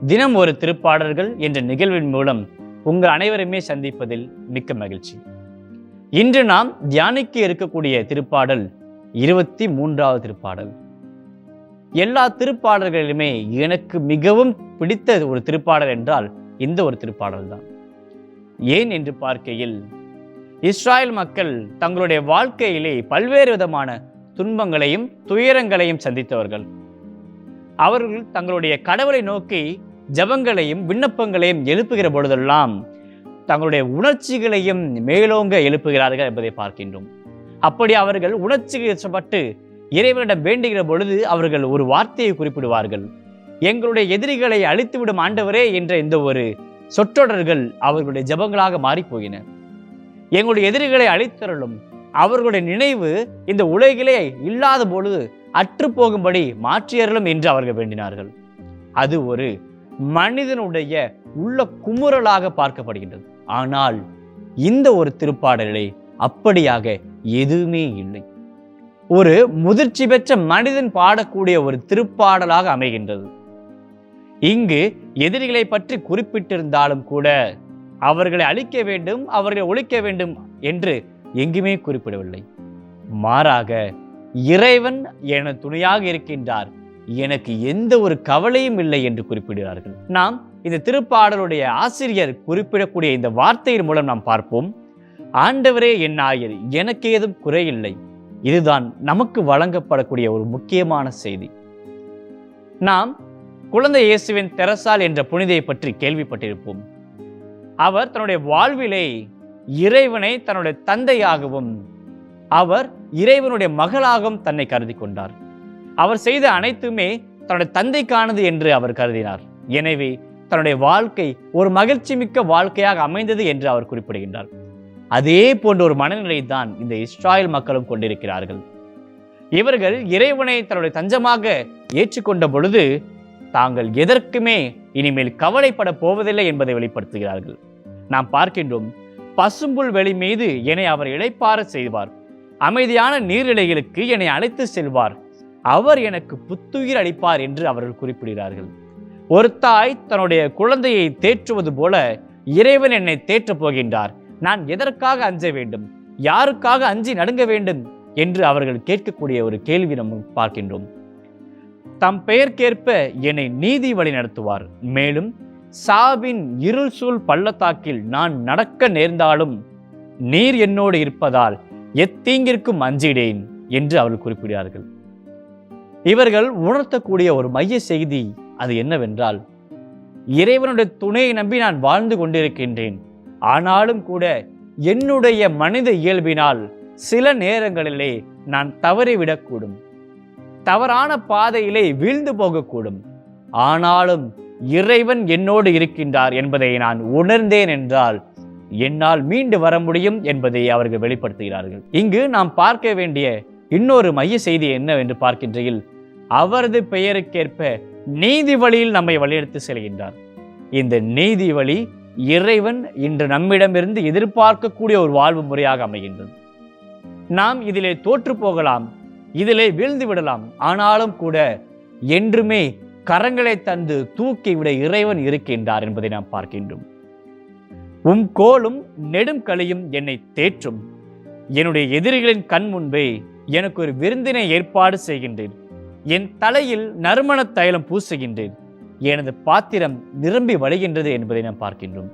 தினம் ஒரு திருப்பாடல்கள் என்ற நிகழ்வின் மூலம் உங்கள் அனைவருமே சந்திப்பதில் மிக்க மகிழ்ச்சி. இன்று நாம் தியானிக்க இருக்கக்கூடிய திருப்பாடல் இருபத்தி மூன்றாவது திருப்பாடல். எல்லா திருப்பாடல்களிலுமே எனக்கு மிகவும் பிடித்த ஒரு திருப்பாடல் என்றால் இந்த ஒரு திருப்பாடல் தான். ஏன் என்று பார்க்கையில் இஸ்ராயல் மக்கள் தங்களுடைய வாழ்க்கையிலே பல்வேறு விதமான துன்பங்களையும் துயரங்களையும் சந்தித்தவர்கள். அவர்கள் தங்களுடைய கடவுளை நோக்கி ஜபங்களையும் விண்ணப்பங்களையும் எழுப்புகிற பொழுதெல்லாம் தங்களுடைய உணர்ச்சிகளையும் மேலோங்க எழுப்புகிறார்கள் என்பதை பார்க்கின்றோம். அப்படி அவர்கள் உணர்ச்சிப்பட்டு இறைவனிடம் வேண்டுகிற பொழுது அவர்கள் ஒரு வார்த்தையை குறிப்பிடுவார்கள். எங்களுடைய எதிரிகளை அழித்துவிடும் ஆண்டவரே என்ற இந்த ஒரு சொற்றொடர்கள் அவர்களுடைய ஜபங்களாக மாறிப்போயின. எங்களுடைய எதிரிகளை அழித்தருளும். அவர்களுடைய நினைவு இந்த உலகிலே இல்லாத பொழுது அற்று போகும்படி என்று அவர்கள் வேண்டினார்கள். அது ஒரு மனிதனுடைய உள்ள குமுறலாக பார்க்கப்படுகின்றது. ஆனால் இந்த ஒரு திருப்பாடலை அப்படியாக எதுவுமே இல்லை. ஒரு முதிர்ச்சி பெற்ற மனிதன் பாடக்கூடிய ஒரு திருப்பாடலாக அமைகின்றது. இங்கு எதிரிகளை பற்றி குறிப்பிட்டிருந்தாலும் கூட அவர்களை அழிக்க வேண்டும் அவர்களை ஒழிக்க வேண்டும் என்று எங்குமே குறிப்பிடவில்லை. மாறாக இறைவன் என துணையாக இருக்கின்றார் எனக்கு எந்த ஒரு கவலையும் இல்லை என்று குறிப்பிடுகிறார்கள். நாம் இந்த திருப்பாடலுடைய ஆசிரியர் குறிப்பிடக்கூடிய இந்த வார்த்தையின் மூலம் நாம் பார்ப்போம் ஆண்டவரே என் ஆயர் எனக்கு ஏதும் குறையில்லை. இதுதான் நமக்கு வழங்கப்படக்கூடிய ஒரு முக்கியமான செய்தி. நாம் குழந்தை இயேசுவின் தெரசால் என்ற புனிதையை பற்றி கேள்விப்பட்டிருப்போம். அவர் தன்னுடைய வாழ்விலே இறைவனை தன்னுடைய தந்தையாகவும் அவர் இறைவனுடைய மகளாகவும் தன்னை கருதி கொண்டார். அவர் செய்த அனைத்துமே தன்னுடைய தந்தைக்கானது என்று அவர் கருதினார். எனவே தன்னுடைய வாழ்க்கை ஒரு மகிழ்ச்சி மிக்க வாழ்க்கையாக அமைந்தது என்று அவர் குறிப்பிடுகின்றார். அதே போன்ற ஒரு மனநிலை தான் இந்த இஸ்ராயல் மக்களும் கொண்டிருக்கிறார்கள். இவர்கள் இறைவனை தன்னுடைய தஞ்சமாக ஏற்றுக்கொண்ட பொழுது தாங்கள் எதற்குமே இனிமேல் கவலைப்பட போவதில்லை என்பதை வெளிப்படுத்துகிறார்கள். நாம் பார்க்கின்றோம் பசும்புல் வெளி மீது என்னை அவர் இழைப்பார செய்வார். அமைதியான நீர்நிலைகளுக்கு என்னை அழைத்து செல்வார். அவர் எனக்கு புத்துயிர் அளிப்பார் என்று அவர்கள் குறிப்பிடுகிறார்கள். ஒரு தாய் தன்னுடைய குழந்தையை தேற்றுவது போல இறைவன் என்னை தேற்றப் போகின்றார். நான் எதற்காக அஞ்ச வேண்டும்? யாருக்காக அஞ்சி நடுங்க வேண்டும்? என்று அவர்கள் கேட்கக்கூடிய ஒரு கேள்வி நம்ம பார்க்கின்றோம். தம் பெயர்க்கேற்ப என்னை நீதி வழி நடத்துவார். மேலும் சாவின் இருள் சூழ் பள்ளத்தாக்கில் நான் நடக்க நேர்ந்தாலும் நீர் என்னோடு இருப்பதால் எத்தீங்கிற்கும் அஞ்சிடேன் என்று அவர்கள் குறிப்பிடுகிறார்கள். இவர்கள் உணர்த்தக்கூடிய ஒரு மைய செய்தி அது என்னவென்றால் இறைவனுடைய துணையை நம்பி நான் வாழ்ந்து கொண்டிருக்கின்றேன். ஆனாலும் கூட என்னுடைய மனித இயல்பினால் சில நேரங்களிலே நான் தவறிவிடக்கூடும். தவறான பாதையிலே வீழ்ந்து போகக்கூடும். ஆனாலும் இறைவன் என்னோடு இருக்கின்றார் என்பதை நான் உணர்ந்தேன் என்றால் என்னால் மீண்டு வர முடியும் என்பதை அவர்கள் வெளிப்படுத்துகிறார்கள். இங்கு நாம் பார்க்க வேண்டிய இன்னொரு மைய செய்தி என்னவென்று பார்க்கின்றையில் அவரது பெயருக்கேற்ப நீதி வழியில் நம்மை வழியெடுத்து செல்கின்றார். இந்த நீதி வழி இறைவன் இன்று நம்மிடமிருந்து எதிர்பார்க்கக்கூடிய ஒரு வாழ்வு முறையாக அமைகின்றது. நாம் இதிலே தோற்று போகலாம் இதிலே வீழ்ந்து விடலாம் ஆனாலும் கூட என்றுமே கரங்களை தந்து தூக்கிவிட இறைவன் இருக்கின்றார் என்பதை நாம் பார்க்கின்றோம். உம் கோலும் நெடும் களியும் என்னை தேற்றும். என்னுடைய எதிரிகளின் கண் முன்பே எனக்கு ஒரு விருந்தினை ஏற்பாடு செய்கின்றேன். என் தலையில் நறுமண தைலம் பூசுகின்றேன். எனது பாத்திரம் நிரம்பி வழிகின்றது என்பதை நாம் பார்க்கின்றோம்.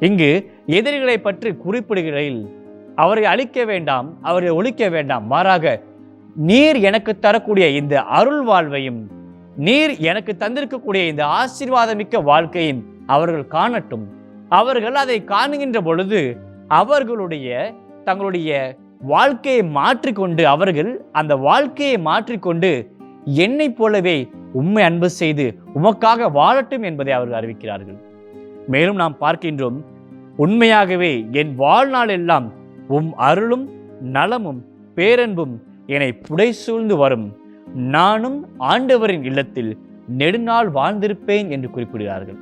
இங்கு எதிரிகளை பற்றி குறிப்பிடுகையில் அவரை அழிக்க வேண்டாம் அவரை ஒழிக்க வேண்டாம் மாறாக நீர் எனக்கு தரக்கூடிய இந்த அருள் வாழ்வையும் நீர் எனக்கு தந்திருக்கக்கூடிய இந்த ஆசீர்வாதமிக்க வாழ்க்கையின் அவர்கள் காணட்டும். அவர்கள் அதை காணுகின்ற பொழுது அவர்களுடைய தங்களுடைய வாழ்க்கையை மாற்றிக்கொண்டு அவர்கள் அந்த வாழ்க்கையை மாற்றிக்கொண்டு என்னை போலவே உண்மை அன்பு செய்து உமக்காக வாழட்டும் என்பதை அவர்கள் அறிவிக்கிறார்கள். மேலும் நாம் பார்க்கின்றோம் உண்மையாகவே என் வாழ்நாள் எல்லாம் உம் அருளும் நலமும் பேரன்பும் என்னை புடைசூழ்ந்து வரும். நானும் ஆண்டவரின் இல்லத்தில் நெடுநாள் வாழ்ந்திருப்பேன் என்று குறிப்பிடுகிறார்கள்.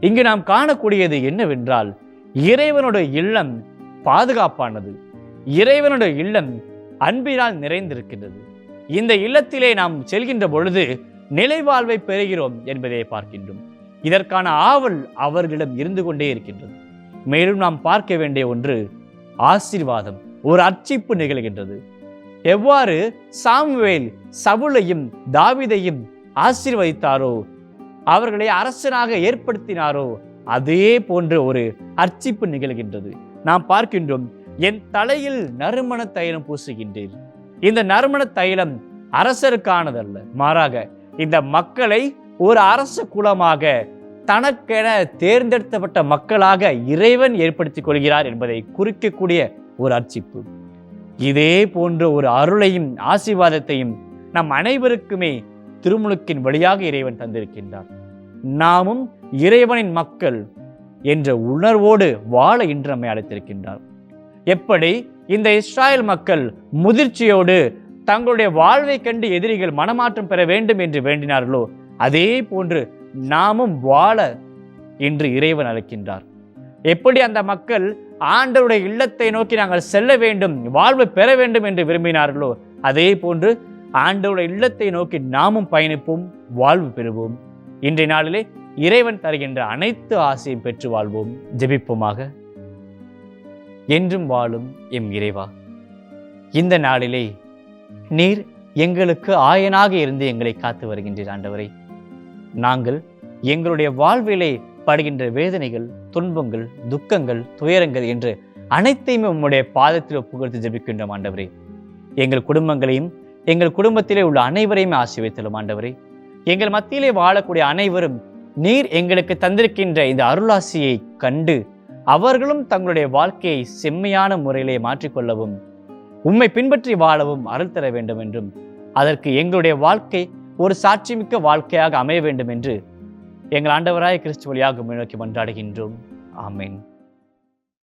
இங்கு நாம் காணக்கூடியது என்னவென்றால் இறைவனுடைய இல்லம் பாதுகாப்பானது. இறைவனுடைய இல்லம் அன்பினால் நிறைந்திருக்கின்றது. இந்த இல்லத்திலே நாம் செல்கின்ற பொழுது நிலைவாழ்வை பெறுகிறோம் என்பதை பார்க்கின்றோம். இதற்கான ஆவல் அவர்களிடம் இருந்து கொண்டே இருக்கின்றது. மேலும் நாம் பார்க்க வேண்டிய ஒன்று ஆசீர்வாதம் ஒரு அர்ச்சிப்பு நிகழ்கின்றது. எவ்வாறு சாமுவேல் சவுலையும் தாவிதையும் ஆசீர்வதித்தாரோ அவர்களை அரசனாக ஏற்படுத்தினாரோ அதே போன்ற ஒரு அர்ச்சிப்பு நிகழ்கின்றது. நாம் பார்க்கின்றோம் என் தலையில் நறுமண தைலம் பூசுகின்றேன் இந்த நறுமண தைலம் அரசருக்கானதல்ல. மாறாக இந்த மக்களை ஒரு அரச குலமாக தனக்கென தேர்ந்தெடுக்கப்பட்ட மக்களாக இறைவன் ஏற்படுத்திக் கொள்கிறார் என்பதை குறிக்கக்கூடிய ஒரு அர்ச்சிப்பு. இதே போன்ற ஒரு அருளையும் ஆசீர்வாதத்தையும் நம் அனைவருக்குமே திருமுழுக்கின் வழியாக இறைவன் தந்திருக்கின்றார். நாமும் இறைவனின் மக்கள் என்ற உணர்வோடு வாழ இன்று நம்மை அழைத்திருக்கின்றார். எப்படி? இந்த இஸ்ராயல் மக்கள் முதிர்ச்சியோடு தங்களுடைய வாழ்வை கண்டு எதிரிகள் மனமாற்றம் பெற வேண்டும் என்று வேண்டினார்களோ அதே போன்று நாமும் வாழ என்று இறைவன் அழைக்கின்றார். எப்படி அந்த மக்கள் ஆண்டவருடைய இல்லத்தை நோக்கி நாங்கள் செல்ல வேண்டும் வாழ்வு பெற வேண்டும் என்று விரும்பினார்களோ அதே போன்று ஆண்டவருடைய இல்லத்தை நோக்கி நாமும் பயணிப்போம் வாழ்வு பெறுவோம். இன்றைய நாளிலே இறைவன் தருகின்ற அனைத்து ஆசையும் பெற்று வாழ்வோம். ஜெபிப்போமாக. என்றும் வாழும் எம் இறைவா இந்த நாளிலே நீர் எங்களுக்கு ஆயனாக இருந்து எங்களை காத்து வருகின்றீர் ஆண்டவரை. நாங்கள் எங்களுடைய வாழ்விலே படுகின்ற வேதனைகள் துன்பங்கள் துக்கங்கள் துயரங்கள் என்று அனைத்தையுமே உம்முடைய பாதத்தில் ஒப்புக்கொடுத்து ஜெபிக்கின்றோம் ஆண்டவரே. எங்கள் குடும்பங்களையும் எங்கள் குடும்பத்திலே உள்ள அனைவரையும் ஆசீர்வைத்தலும் ஆண்டவரே. எங்கள் மத்தியிலே வாழக்கூடிய அனைவரும் நீர் எங்களுக்கு தந்திருக்கின்ற இந்த அருளாசியை கண்டு அவர்களும் தங்களுடைய வாழ்க்கையை செம்மையான முறையிலே மாற்றிக்கொள்ளவும் உம்மை பின்பற்றி வாழவும் அருள் தர வேண்டும் என்றும் அதற்கு எங்களுடைய வாழ்க்கை ஒரு சாட்சிமிக்க வாழ்க்கையாக அமைய வேண்டும் என்று எங்கள் ஆண்டவராய கிறிஸ்து வழியாக உம்மை நோக்கி மன்றாடுகின்றோம். ஆமென்.